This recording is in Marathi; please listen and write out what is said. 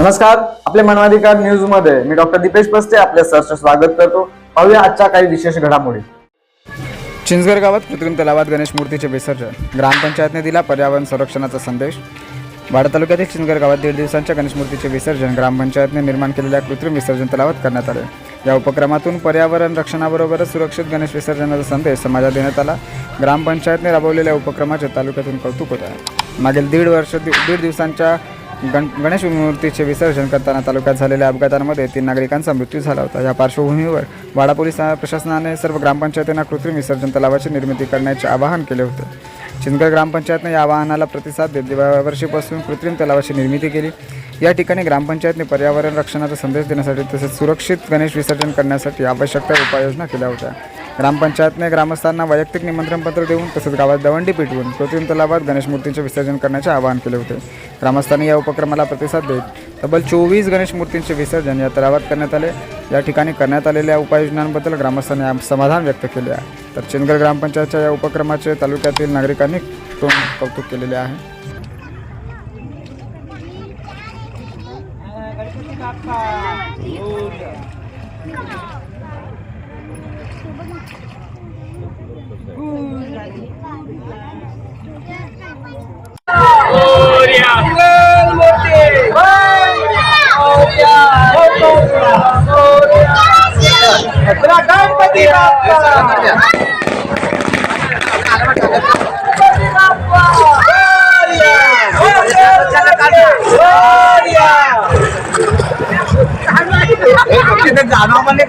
नमस्कार आपले मानवाधिकार न्यूजमध्ये मी डॉक्टर दीपेश पस्ते आपल्या सहर्ष स्वागत करतो. पाहूया आजच्या काही विशेष घडामोडी. चिंचगड गावात कृत्रिम तलावात गणेश मूर्तीचे विसर्जन. ग्रामपंचायतने दिला पर्यावरण संरक्षणाचा संदेश. वाडा तालुक्यातील चिंचगड गावात दीड दिवसांच्या गणेश मूर्तीचे विसर्जन ग्रामपंचायतने निर्माण केलेल्या कृत्रिम विसर्जन तलावात करण्यात आले. या उपक्रमातून पर्यावरण रक्षणाबरोबरच सुरक्षित गणेश विसर्जनाचा संदेश समाजात देण्यात आला. ग्रामपंचायतने राबवलेल्या उपक्रमाचे तालुक्यातून कौतुक होत आहे. मागील दीड वर्ष दीड दिवसांच्या गण गणेश मूर्तीचे विसर्जन करताना तालुक्यात झालेल्या अपघातांमध्ये तीन नागरिकांचा मृत्यू झाला होता. या पार्श्वभूमीवर वाडा पोलीस प्रशासनाने सर्व ग्रामपंचायतींना कृत्रिम विसर्जन तलावाची निर्मिती करण्याचे आवाहन केले होते. चिंचगड ग्रामपंचायतने या आवाहनाला प्रतिसाद देत गेल्या वर्षीपासून कृत्रिम तलावाची निर्मिती केली. या ठिकाणी ग्रामपंचायतने पर्यावरण रक्षणाचा संदेश देण्यासाठी तसेच सुरक्षित गणेश विसर्जन करण्यासाठी आवश्यक त्या उपाययोजना केल्या होत्या. ग्रामपंचायतने ग्रामस्थांना वैयक्तिक निमंत्रणपत्र देऊन तसेच गावात दवंडी पेटवून कृत्रिम तलावात गणेश मूर्तींचे विसर्जन करण्याचे आवाहन केले होते. ग्रामस्थांनी या उपक्रमाला प्रतिसाद देत तब्बल चोवीस गणेश मूर्तींचे विसर्जन या तलावात करण्यात आले. या ठिकाणी करण्यात आलेल्या उपाययोजनांबद्दल ग्रामस्थांनी समाधान व्यक्त केले आहे. तर चिंदगड ग्रामपंचायतच्या या उपक्रमाचे तालुक्यातील नागरिकांनी कौतुक कौतुक केलेले आहे. गणपती जाणव म्हणजे